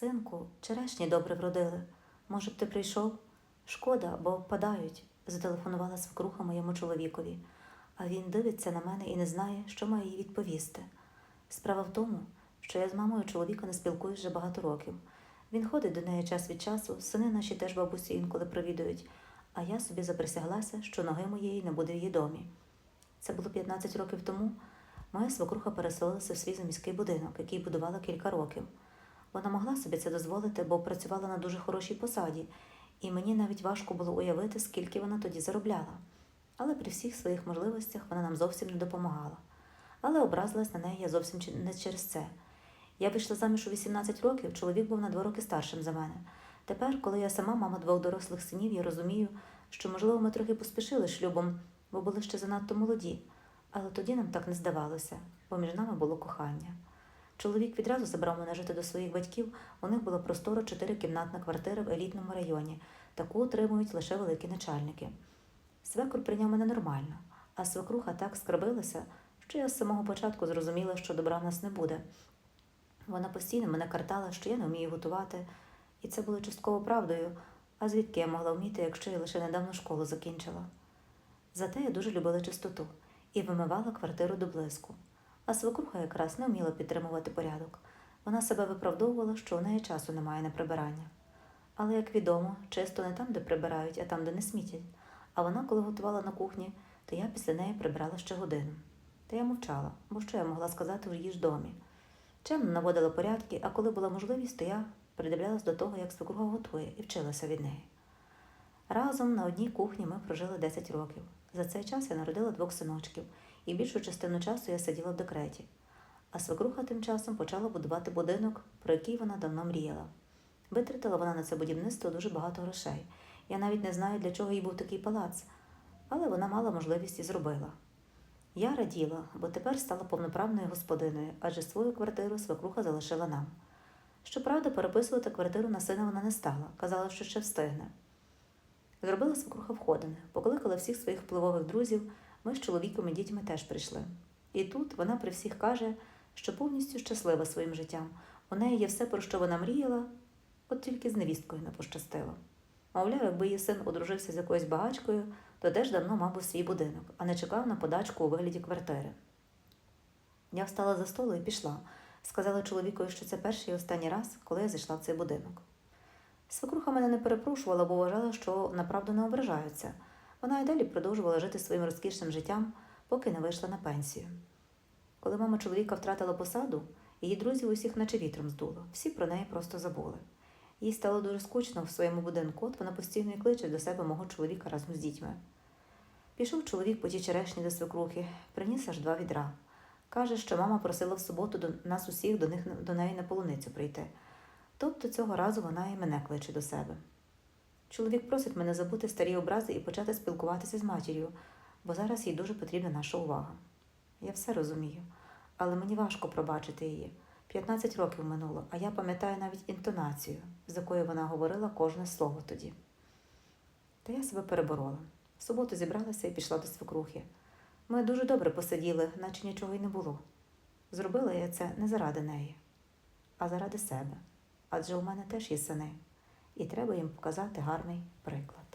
Синку, черешні добре вродили. Може б ти прийшов? Шкода, бо впадають, зателефонувала свекруха моєму чоловікові, а він дивиться на мене і не знає, що має їй відповісти. Справа в тому, що я з мамою чоловіка не спілкуюсь вже багато років. Він ходить до неї час від часу, сини наші теж бабусі інколи провідують, а я собі заприсяглася, що ноги моєї не буде в її домі. Це було 15 років тому. Моя свекруха переселилася в свій заміський будинок, який будувала кілька років. Вона могла собі це дозволити, бо працювала на дуже хорошій посаді, і мені навіть важко було уявити, скільки вона тоді заробляла. Але при всіх своїх можливостях вона нам зовсім не допомагала. Але образилась на неї я зовсім не через це. Я вийшла заміж у 18 років, чоловік був на два роки старшим за мене. Тепер, коли я сама мама двох дорослих синів, я розумію, що, можливо, ми трохи поспішили шлюбом, бо були ще занадто молоді. Але тоді нам так не здавалося, бо між нами було кохання. Чоловік відразу забрав мене жити до своїх батьків. У них була простора чотирикімнатна квартира в елітному районі. Таку отримують лише великі начальники. Свекор прийняв мене нормально, а свекруха так скарбилася, що я з самого початку зрозуміла, що добра в нас не буде. Вона постійно мене картала, що я не вмію готувати, і це було частково правдою. А звідки я могла вміти, якщо я лише недавно школу закінчила? Зате я дуже любила чистоту і вимивала квартиру до блиску. А свекруха якраз не вміла підтримувати порядок. Вона себе виправдовувала, що у неї часу немає на прибирання. Але, як відомо, чисто не там, де прибирають, а там, де не смітять. А вона, коли готувала на кухні, то я після неї прибирала ще годину. Та я мовчала, бо що я могла сказати в її ж домі. Чемно наводила порядки, а коли була можливість, то я придивлялась до того, як свекруха готує, і вчилася від неї. Разом на одній кухні ми прожили 10 років. За цей час я народила двох синочків, і більшу частину часу я сиділа в декреті. А свекруха тим часом почала будувати будинок, про який вона давно мріяла. Витратила вона на це будівництво дуже багато грошей. Я навіть не знаю, для чого їй був такий палац, але вона мала можливість і зробила. Я раділа, бо тепер стала повноправною господиною, адже свою квартиру свекруха залишила нам. Щоправда, переписувати квартиру на сина вона не стала, казала, що ще встигне. Зробила свекруха входини, покликала всіх своїх впливових друзів, ми з чоловіком і дітьми теж прийшли. І тут вона при всіх каже, що повністю щаслива своїм життям. У неї є все, про що вона мріяла, от тільки з невісткою не пощастило. Мовляв, якби її син одружився з якоюсь багачкою, то теж давно мав би свій будинок, а не чекав на подачку у вигляді квартири. Я встала за столу і пішла. Сказала чоловікові, що це перший і останній раз, коли я зайшла в цей будинок. Свекруха мене не перепрошувала, бо вважала, що направду не ображаються. Вона й далі продовжувала жити своїм розкішним життям, поки не вийшла на пенсію. Коли мама чоловіка втратила посаду, її друзів усіх наче вітром здуло, всі про неї просто забули. Їй стало дуже скучно в своєму будинку, от вона постійно й кличе до себе мого чоловіка разом з дітьми. Пішов чоловік по тій черешні до свекрухи, приніс аж два відра. Каже, що мама просила в суботу до нас усіх до, них, до неї на полуницю прийти. Тобто цього разу вона і мене кличе до себе. Чоловік просить мене забути старі образи і почати спілкуватися з матір'ю, бо зараз їй дуже потрібна наша увага. Я все розумію, але мені важко пробачити її. 15 років минуло, а я пам'ятаю навіть інтонацію, з якою вона говорила кожне слово тоді. Та я себе переборола. В суботу зібралася і пішла до свекрухи. Ми дуже добре посиділи, наче нічого й не було. Зробила я це не заради неї, а заради себе. Адже у мене теж є сини, і треба їм показати гарний приклад.